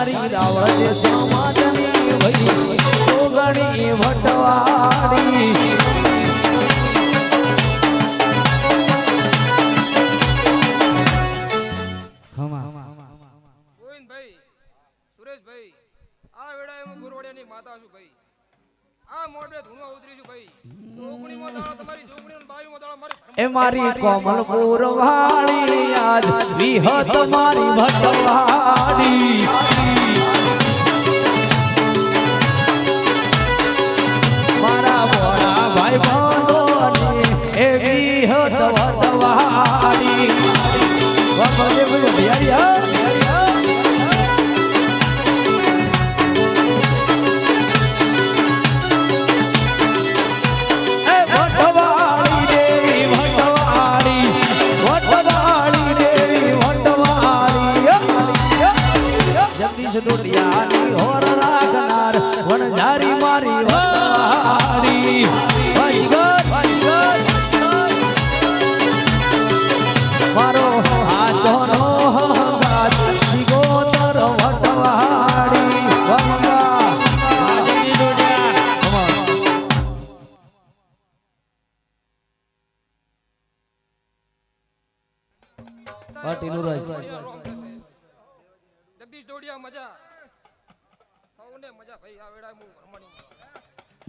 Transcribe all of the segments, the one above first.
મારી રાવળ દેશ માતની વહી ઓગણી વટવાડી સુરેશભાઈ આ વેળાએ હું ગુરવડિયાની માતા છું ભાઈ. આ મોઢે ધૂણવા ઉતરી છું ભાઈ દાડો તમારી જોગણી બાવીમો દાડો મારી એ મારી કોમલપુર વાળી આજ વિહત મારી ભટવાડી. મારા મોડા ભાઈ બંધોને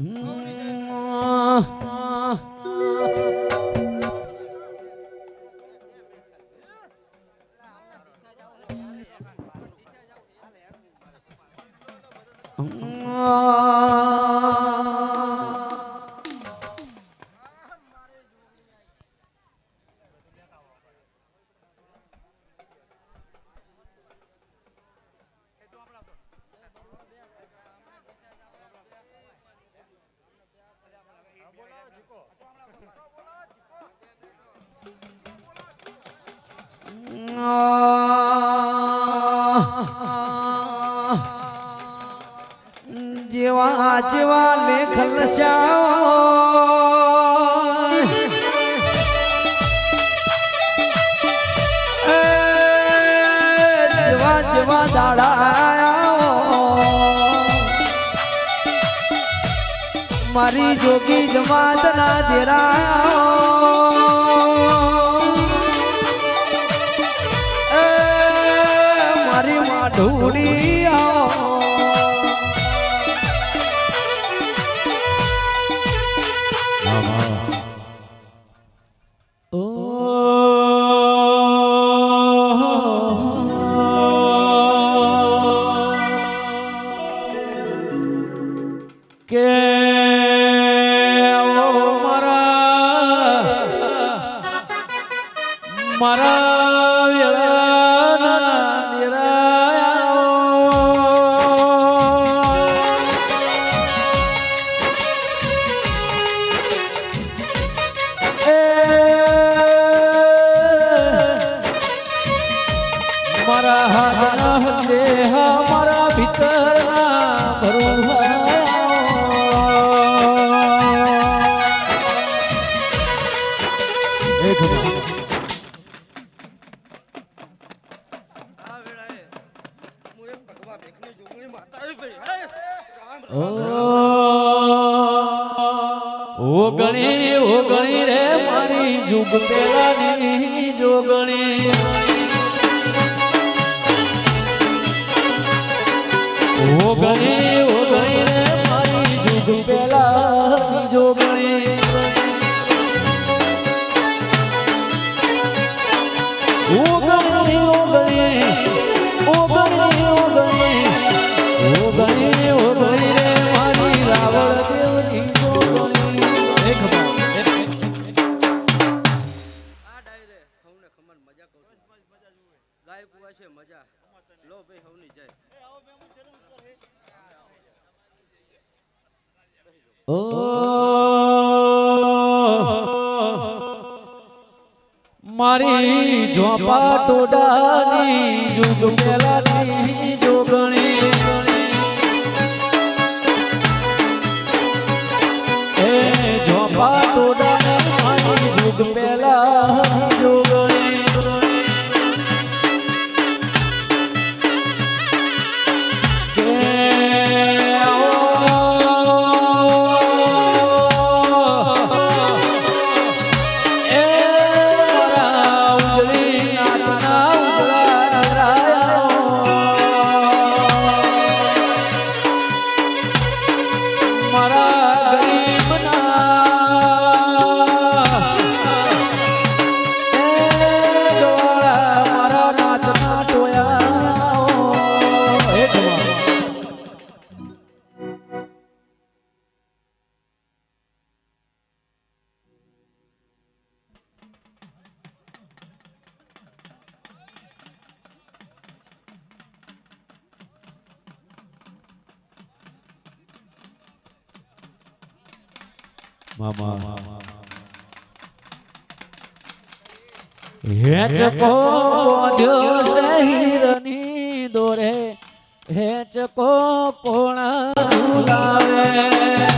Mm. લસ્યા જેવા જેવા દાડા મારી જોગી જમાત ના દેરા મારી કે મારા મારા રામ ઓ ગણી ઓ ગણી રે મારી જુગ પેલાની જોગણી. ઓ ઝોપા ટોડાની જુગ પેલાની જોગણી. એ ઝોપા ટોડાની જુગ જોગણી. મામા. હેચ પોડ્યો સહીરની દોરે. હેચ કો કોણ લાવે.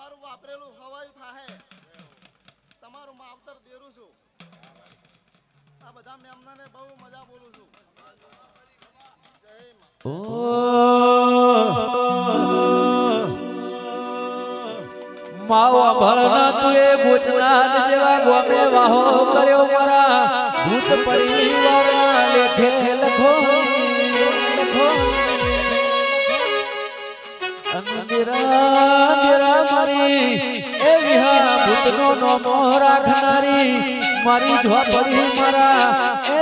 તમારું વાપરેલું હવાયું થાહે. તમારું માવતર દેરું છું. આ બધા મેમનાને બહુ મજા બોલું છું. માવા ભળના તુએ ભૂચનાથ જેવા ગોમે વાહો કર્યો મારા. ભૂત પરિવાર લેખે લખો. રામ રામ મારી એ વિહાર ભૂતનો નો મોહ રાખનારી મારી ઝોપડી મારા એ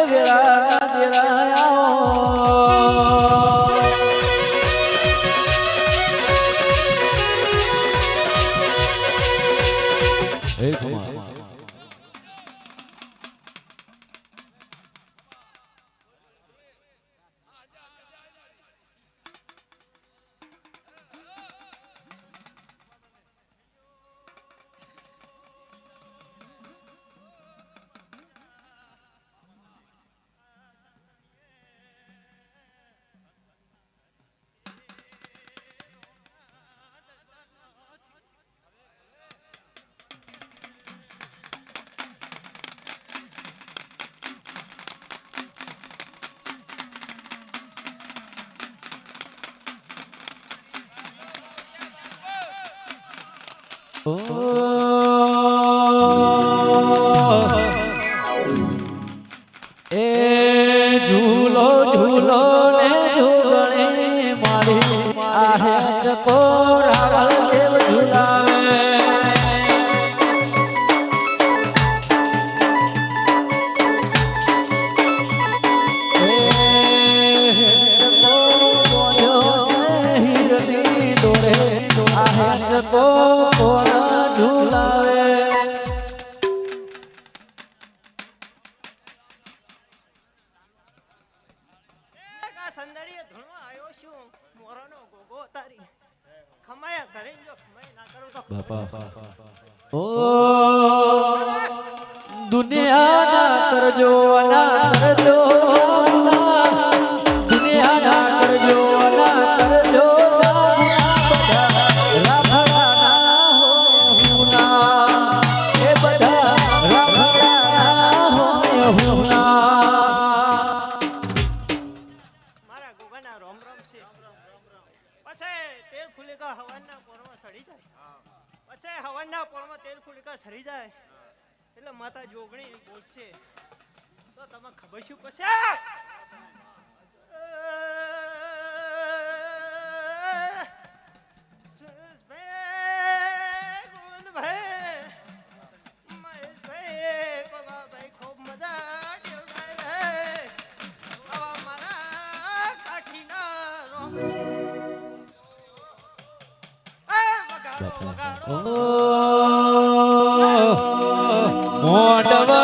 哦。મોડવા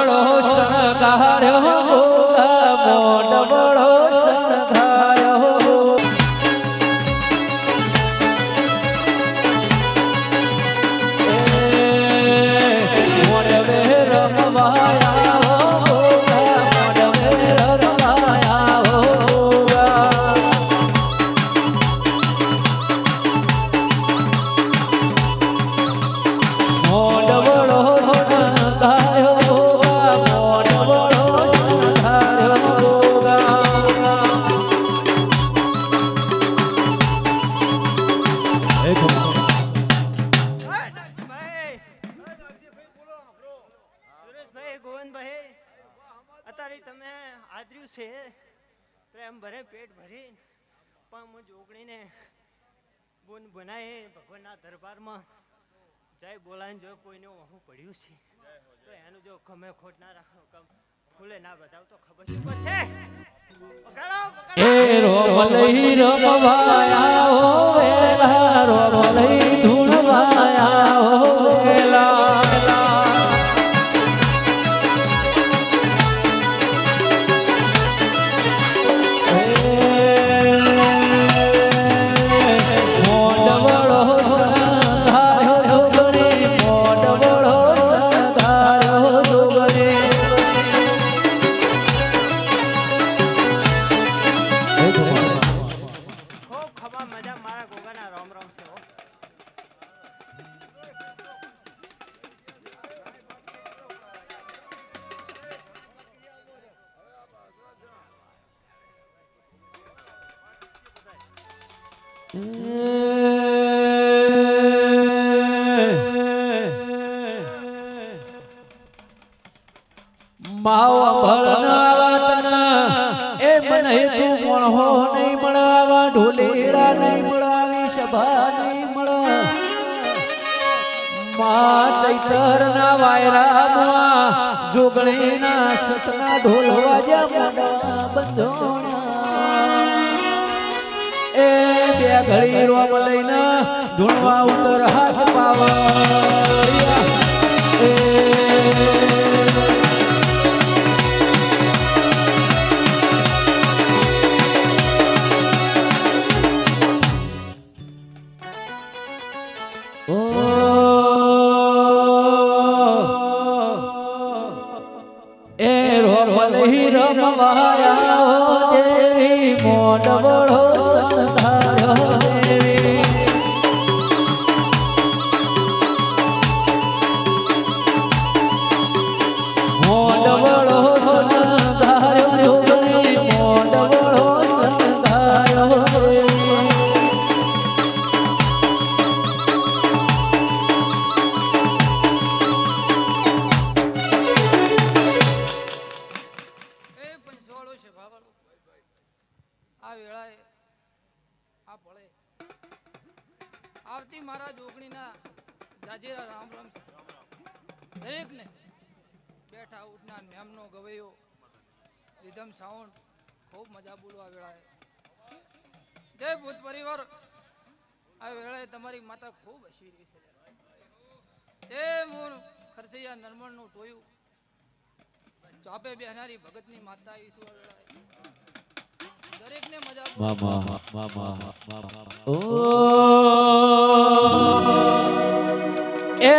બોલાને જો કોઈને વહું પડ્યું છે, તો એનું જો ગમે ખોટ ના રાખો કમ ફૂલે ના બતાવ તો ખબર શું પડશે. એ હો માં ઢોલ વાજ્યા મોડા બંધોણા એ બે ઘડી રોમ લઈને ધૂણવા ઉતર હાથ પાવડિયા દેવી મોડવડો સંધાર્યો જોગણીના જાજેરા રામ રામ ભૂત પરિવાર. આ વેળાએ તમારી માતા ખૂબ હસી રહી છે. એ મૂળ ખરસૈયા નરમણનું ટોયું. ચાપે બેહનારી ભગતની માતા ઈશ્વર દરેકને મજા બોલવા ઓ. એ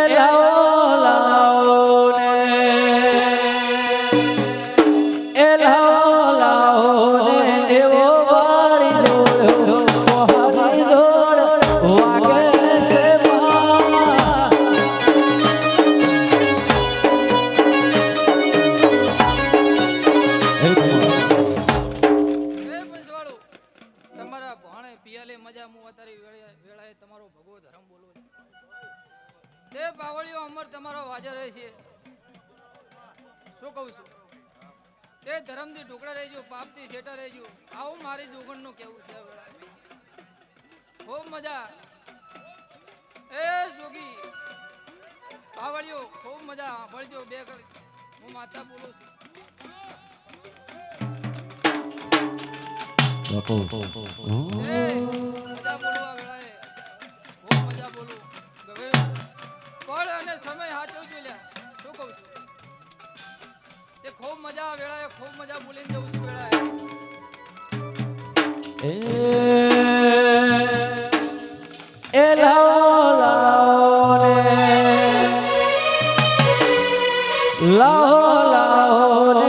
એ જોગી બાવળીઓ ખૂબ મજા સાંભળજો, બે હું માતા બોલું છું. મજા બોલવા વેળાએ. ખૂબ મજા બોલું. ગવે પળ અને સમય હાચવજો લ્યા. શું કહું છું? તે ખૂબ મજા વેળાએ ખૂબ મજા બોલીને જઉં છું વેળાએ. એ Lord.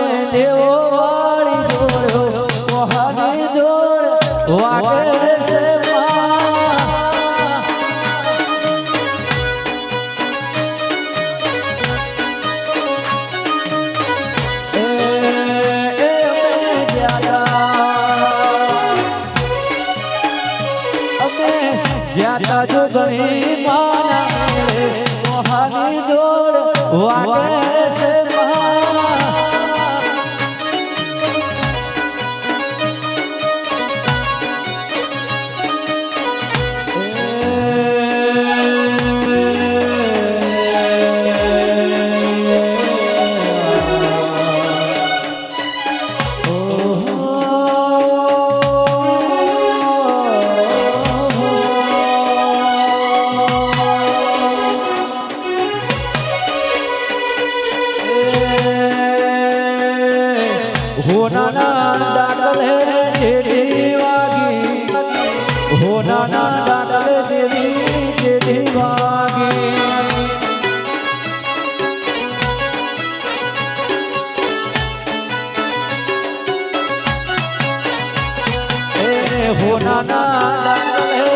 એ હોનાના ડાકલે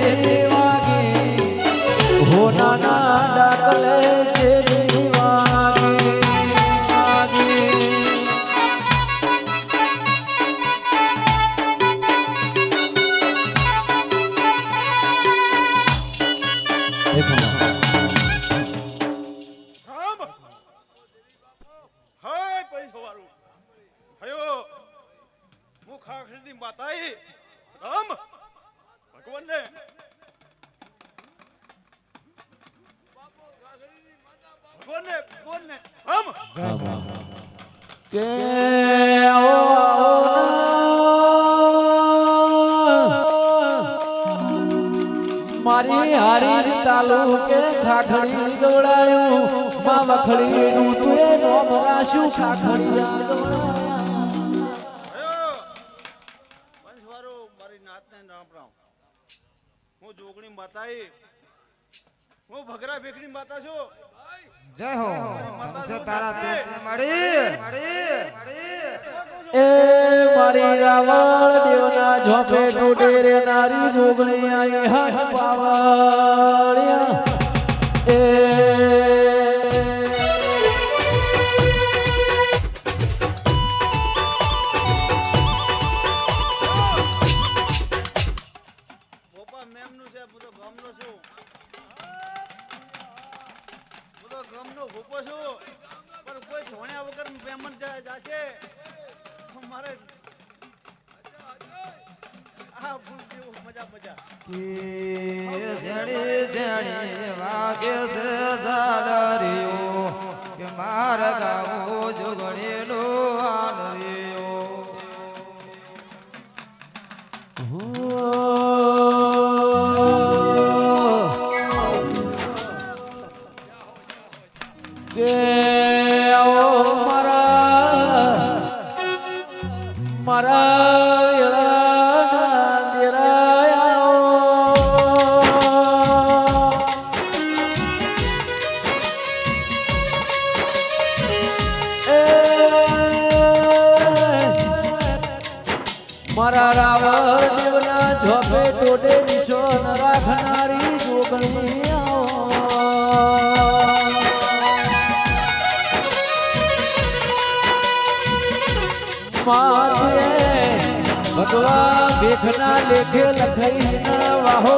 જેડી વાગી. હોનાના ડાકલે જેડી વાગી વાગી. રામ! હાય પૈસો હું ખાખરી માતાઈ. રામ. ભગવાનને. ભગવાનને ભગવાનને. રામ. કે ઓ મારી હારી તાલુકે ખાખડી દોડાયું. માં વખડી નું તું નોમ રાશું ખાખડી દોડાયા. જોગણી માતાઈ હું ભગરા ભેખની માતા છું. જય હો. તારા તે મળી મળી મળી એ મારી રાવણ દેવના ઝોપે ટૂટે રે નારી જોગણી આઈ હાથ પાવળિયા મારે આ ફૂલ જેવું મજા મજા. કે જડી જડી વાગે છે ઝાલરીઓ કે મારા ગાવો ટોડે નિશોન રાખનારી જોગણી આવો. માતુએ ભગવા ભેખના લેખે લખાઈ વાહો